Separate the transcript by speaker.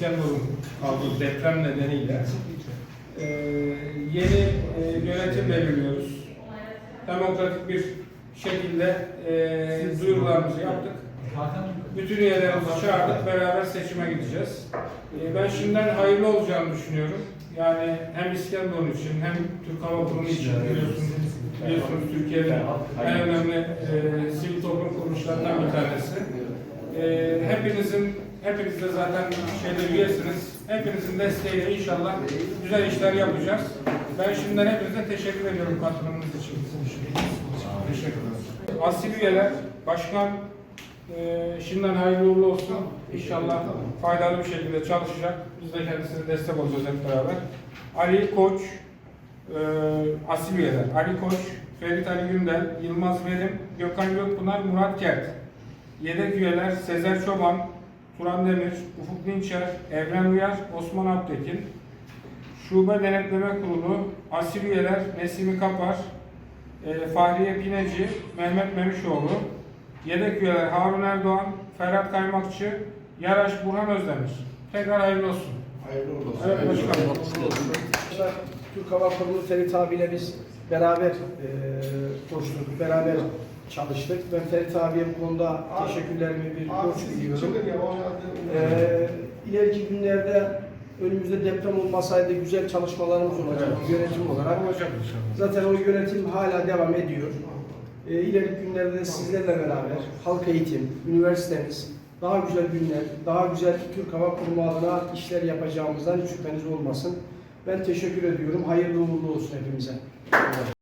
Speaker 1: İskenderun aldığı deprem nedeniyle e, yeni e, yönetim belirliyoruz. Demokratik bir şekilde e, duyurularımızı yaptık. Bütün üyelerimizi çağırdık, beraber seçime gideceğiz. E, ben şimdiden hayırlı olacağını düşünüyorum. Yani hem İskenderun için hem Türk Hava Kurumu için biliyorsunuz, biliyorsunuz Türkiye'nin en önemli e, sivil toplum kuruluşlarından bir tanesi. E, hepinizin, hepiniz de zaten şeyde üyesiniz. Hepinizin desteğiyle inşallah güzel işler yapacağız. Ben şimdiden hepinize teşekkür ediyorum katılımınız için. Teşekkür ederim. Asil üyeler, başkan e, şimdiden hayırlı uğurlu olsun. İnşallah faydalı bir şekilde çalışacak. Biz de kendisine destek olacağız hep beraber. Ali Koç, e, asil üyeler. Ali Koç, Ferit Ali Gündel, Yılmaz Verim, Gökhan Gökpınar, Murat Kert. Yedek üyeler Sezer Çoban, Turan Demir, Ufuk Dinçer, Evren Uyar, Osman Aptekin. Şube Denetleme Kurulu, asil üyeler Nesimi Kapar, e, Fahriye Pineci, Mehmet Memişoğlu. Yedek üyeler Harun Erdoğan, Ferhat Kaymakçı, Yaraş Burhan Özdemir. Tekrar hayırlı olsun.
Speaker 2: Hayırlı olsun.
Speaker 1: Evet başkanım.
Speaker 3: Arkadaşlar, Türk Hava Kurumu Ferit abiyle biz beraber e, koştuk, beraber çalıştık. Ben Ferit abiye bu konuda teşekkürlerimi bir borç biliyorum. E, ileriki günlerde önümüzde deprem olmasaydı güzel çalışmalarımız olacak yönetim olarak.
Speaker 1: Olacak inşallah.
Speaker 3: Zaten o yönetim hala devam ediyor. E, ileriki günlerde de sizlerle beraber halk eğitim, üniversitemiz, daha güzel günler, daha güzel Türk Hava Kurumu adına işler yapacağımızdan hiç şüpheniz olmasın. Ben teşekkür ediyorum. Hayırlı uğurlu olsun hepimize.